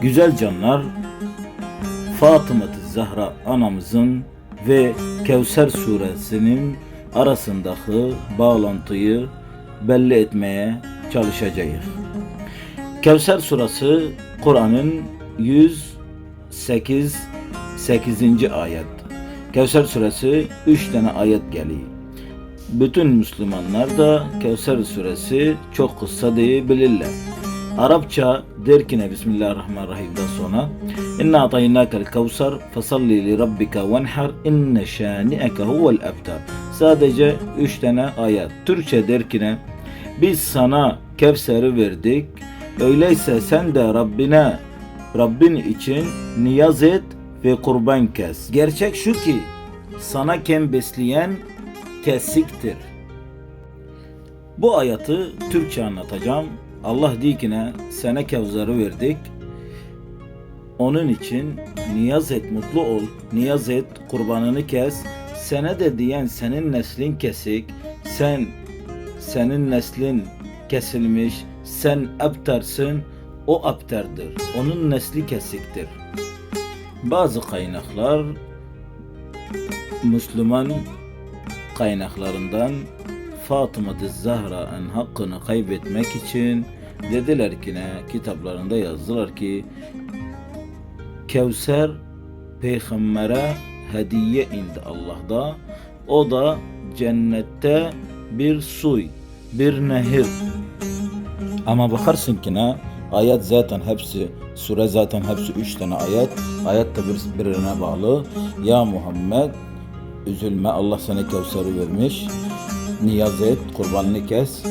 Güzel canlar, fatıma Zahra anamızın ve Kevser suresinin arasındaki bağlantıyı belli etmeye çalışacağız. Kevser suresi Kur'an'ın 108 8. ayet. Kevser suresi 3 tane ayet geliyor. Bütün Müslümanlar da Kevser suresi çok kısa diye bilirler. Arapça der ki ne Bismillahirrahmanirrahim'den sonra İnna ataynâkel kevser fesalli li rabbika venhar inne şâni'eke huvel ebtar Sadece üç tane ayet. Türkçe der ki ne Biz sana Kevser'i verdik. Öyleyse sen de Rabbine Rabbin için niyaz et ve kurban kes. Gerçek şu ki sana kem besleyen kesiktir. Bu ayeti Türkçe anlatacağım. Allah diyor ki ne? Sana Kevzar'ı verdik. Onun için niyaz et, mutlu ol. Niyaz et, kurbanını kes. Sana de diyen senin neslin kesik. Sen, senin neslin kesilmiş. Sen aptarsın. O aptardır. Onun nesli kesiktir. Bazı kaynaklar Müslüman kaynaklarından Fatıma Zahra'nın hakkını kaybetmek için dediler ki ne kitaplarında yazdılar ki Kevser peygambere hediye indi Allah'da. O da cennette bir suy, bir nehir. Ama bakarsın ki ne ayet zaten hepsi sure zaten hepsi üç tane ayet. Ayet de bir, birine bağlı. Ya Muhammed üzülme Allah sana Kevser'i vermiş. Niyaz et, kurbanını kes.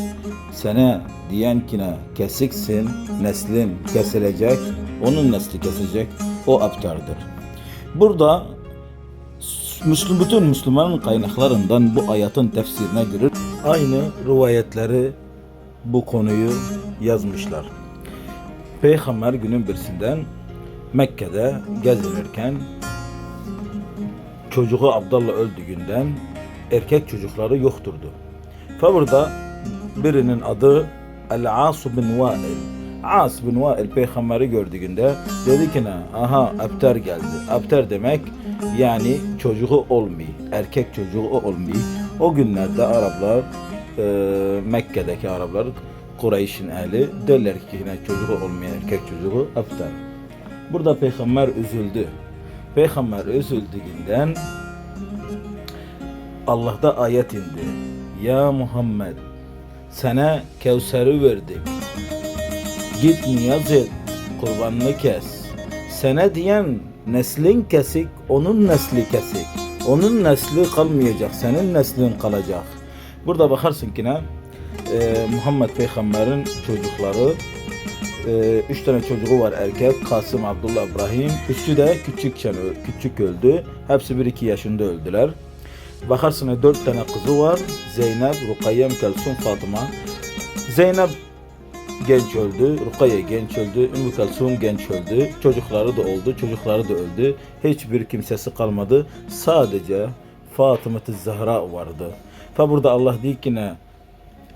Sana diyen ki ne kesiksin, neslin kesilecek, onun nesli kesecek, o aptardır. Burada Müslüm, bütün Müslüman kaynaklarından bu ayetin tefsirine göre aynı rivayetleri bu konuyu yazmışlar. Peygamber günün birisinden Mekke'de gezinirken çocuğu Abdullah öldüğünden erkek çocukları yokturdu. Ve burada birinin adı El-As bin Vail. As bin Vail peygamberi gördüğünde dedi ki ne? Aha Abter geldi. Abter demek yani çocuğu olmuyor. Erkek çocuğu olmuyor. O günlerde Araplar e, Mekke'deki Araplar Kureyş'in ehli derler ki yine çocuğu olmayan erkek çocuğu Abter. Burada peygamber üzüldü. Peygamber üzüldüğünden Allah'da ayet indi. Ya Muhammed sana Kevser'i verdik. Git niyaz et, kurbanını kes. Sana diyen neslin kesik, onun nesli kesik. Onun nesli kalmayacak, senin neslin kalacak. Burada bakarsın ki ne? Ee, Muhammed Peygamber'in çocukları ee, üç tane çocuğu var erkek. Kasım, Abdullah, İbrahim. Üçü de küçükken küçük öldü. Hepsi bir iki yaşında öldüler. Bakarsın dört tane kızı var. Zeynep, Rukayye, Kelsum, Fatıma. Zeynep genç öldü. Rukiye genç öldü. Ümmü Kelsum genç öldü. Çocukları da oldu. Çocukları da öldü. Hiçbir kimsesi kalmadı. Sadece Fatıma Zahra vardı. Fa burada Allah diyor ki ne?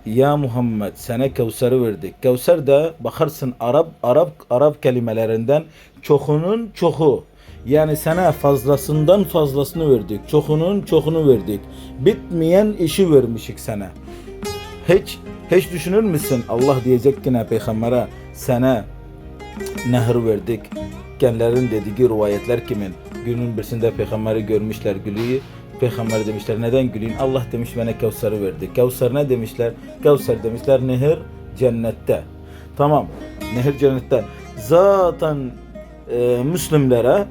Ya Muhammed sana Kevser'i verdik. Kevser de bakarsın Arap Arap Arap kelimelerinden çoğunun çoğu. Yani sana fazlasından fazlasını verdik. Çoğunun çoğunu verdik. Bitmeyen işi vermişik sana. Hiç hiç düşünür müsün Allah diyecek ki ne peygambere sana nehir verdik. Kendilerinin dediği rivayetler kimin? Günün birisinde peygamberi görmüşler gülüyü. Peygamber demişler neden gülüyün? Allah demiş bana Kevser'i verdi. Kevser ne demişler? Kevser demişler nehir cennette. Tamam nehir cennette. Zaten e, Müslümlere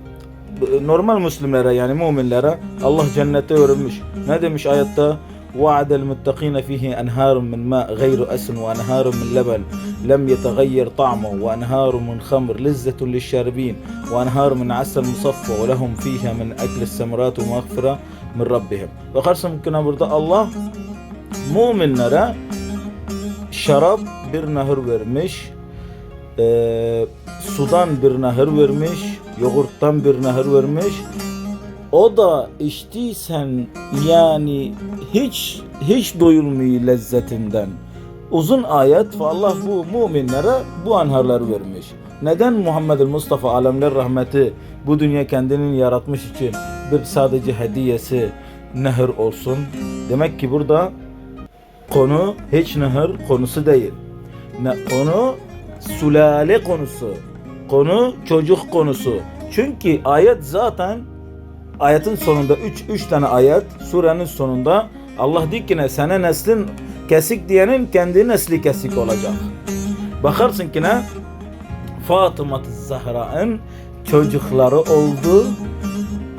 normal Müslümlere yani müminlere Allah cennette örmüş. Ne demiş ayette? وعد المتقين فيه أنهار من ماء غير أسن وأنهار من لبن لم يتغير طعمه وأنهار من خمر لذة للشاربين وأنهار من عسل مصفى ولهم فيها من أكل الثمرات ومغفرة من ربهم وقرسم كنا burada Allah müminlere şarap bir nehir vermiş, eee, sudan bir nehir vermiş, yoğurttan bir nehir vermiş. O da içtiysen yani hiç hiç doyulmuyor lezzetinden. uzun ayet ve Allah bu müminlere bu anharları vermiş. Neden Muhammed Mustafa alemler rahmeti bu dünya kendini yaratmış için bir sadece hediyesi nehir olsun? Demek ki burada konu hiç nehir konusu değil. Ne, konu sülale konusu. Konu çocuk konusu. Çünkü ayet zaten ayetin sonunda 3 3 tane ayet surenin sonunda Allah diyor ki ne sana neslin kesik diyenin kendi nesli kesik olacak. Bakarsın ki ne Fatıma Zahra'nın çocukları oldu.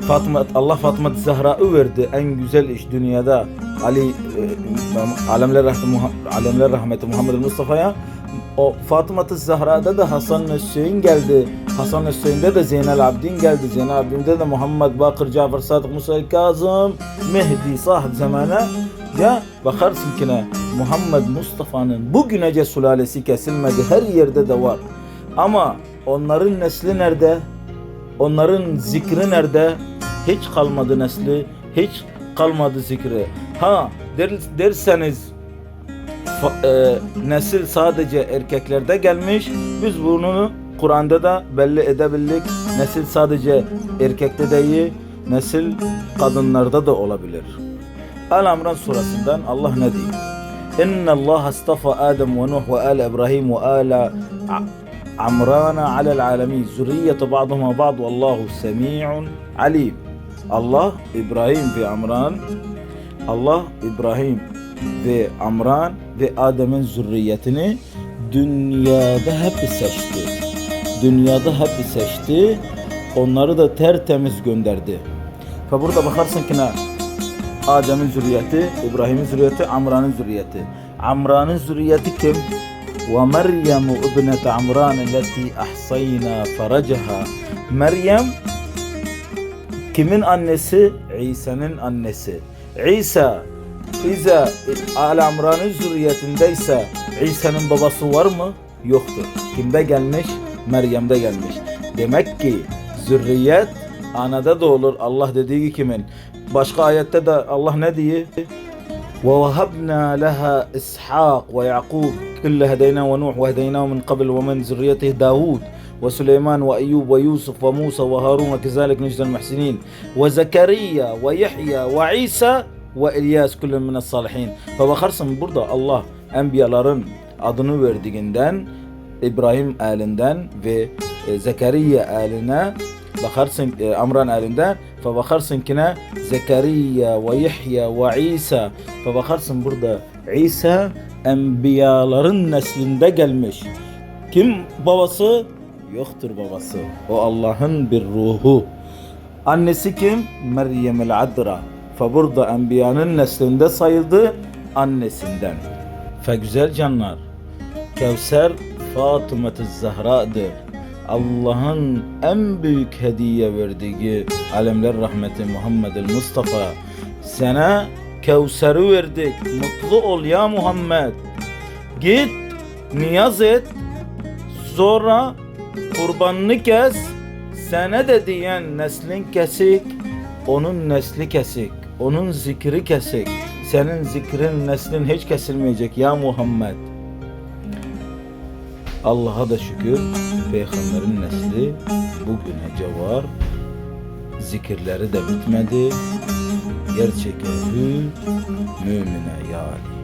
Fatıma Allah Fatıma Zahra'yı verdi en güzel iş dünyada Ali e, alemler rahmeti alemler rahmeti Muhammed Mustafa'ya o Fatıma Zahra'da da Hasan Hüseyin geldi. Hasan Hüseyin'de de Zeynel Abidin geldi. Zeynel Abidin'de de Muhammed Bakır, Cafer Sadık, Musa Kazım, Mehdi sahib zamana ya bakarsın ki ne Muhammed Mustafa'nın bugünece sülalesi kesilmedi. Her yerde de var. Ama onların nesli nerede? Onların zikri nerede? Hiç kalmadı nesli, hiç kalmadı zikri. Ha der, derseniz e, nesil sadece erkeklerde gelmiş. Biz bunu Kur'an'da da belli edebildik. Nesil sadece erkekte değil, nesil kadınlarda da olabilir. Al-Amran surasından Allah ne diyor? İnna Allah astafa Adem ve Nuh ve al İbrahim ve al Amrana alel alemin. Zürriyete ba'duhuma ba'd vallahu semi'un alim. Allah İbrahim ve Amran Allah İbrahim ve Amran ve Adem'in zürriyetini dünyada hep seçti. Dünyada hep seçti. Onları da tertemiz gönderdi. Ve burada bakarsın ki ne? Adem'in zürriyeti, İbrahim'in zürriyeti, Amran'ın zürriyeti. Amran'ın zürriyeti kim? ومريم ابنة عمران التي أحصينا فرجها Meryem kimin annesi? İsa'nın annesi. İsa İsa Al Amran'ın zürriyetindeyse İsa'nın babası var mı? Yoktur. Kimde gelmiş? Meryem'de gelmiş. Demek ki zürriyet anada da olur. Allah dediği kimin? Başka ayette de Allah ne diyor? ووهبنا لها إسحاق ويعقوب كل هديناه ونوح وهديناه من قبل ومن ذريته داود وسليمان وأيوب ويوسف وموسى وهارون وكذلك نجزي المحسنين وزكريا ويحيى وعيسى وإلياس كل من الصالحين فبخرسın burada Allah enbiyaların adını verdiğinden İbrahim elinden ve e, Zekeriya eline bakarsın e, Amran elinden فبakarsın ki ne Zekeriya ve Yahya ve İsa فبakarsın burada İsa enbiyaların neslinde gelmiş. Kim babası? Yoktur babası. O Allah'ın bir ruhu. Annesi kim? Meryem el Adra. Fa burada enbiyanın neslinde sayıldı annesinden. Fe güzel canlar. Kevser Fatıma Zahra'dır. Allah'ın en büyük hediye verdiği alemler rahmeti Muhammed Mustafa. Sana Kevser'i verdik. Mutlu ol ya Muhammed. Git niyaz et. Sonra kurbanını kes. Sana de diyen neslin kesik. Onun nesli kesik. Onun zikri kesik. Senin zikrin neslin hiç kesilmeyecek ya Muhammed. Allah'a da şükür peygamberin nesli bugüne var. Zikirleri de bitmedi. Gerçek ehli mümine yâli.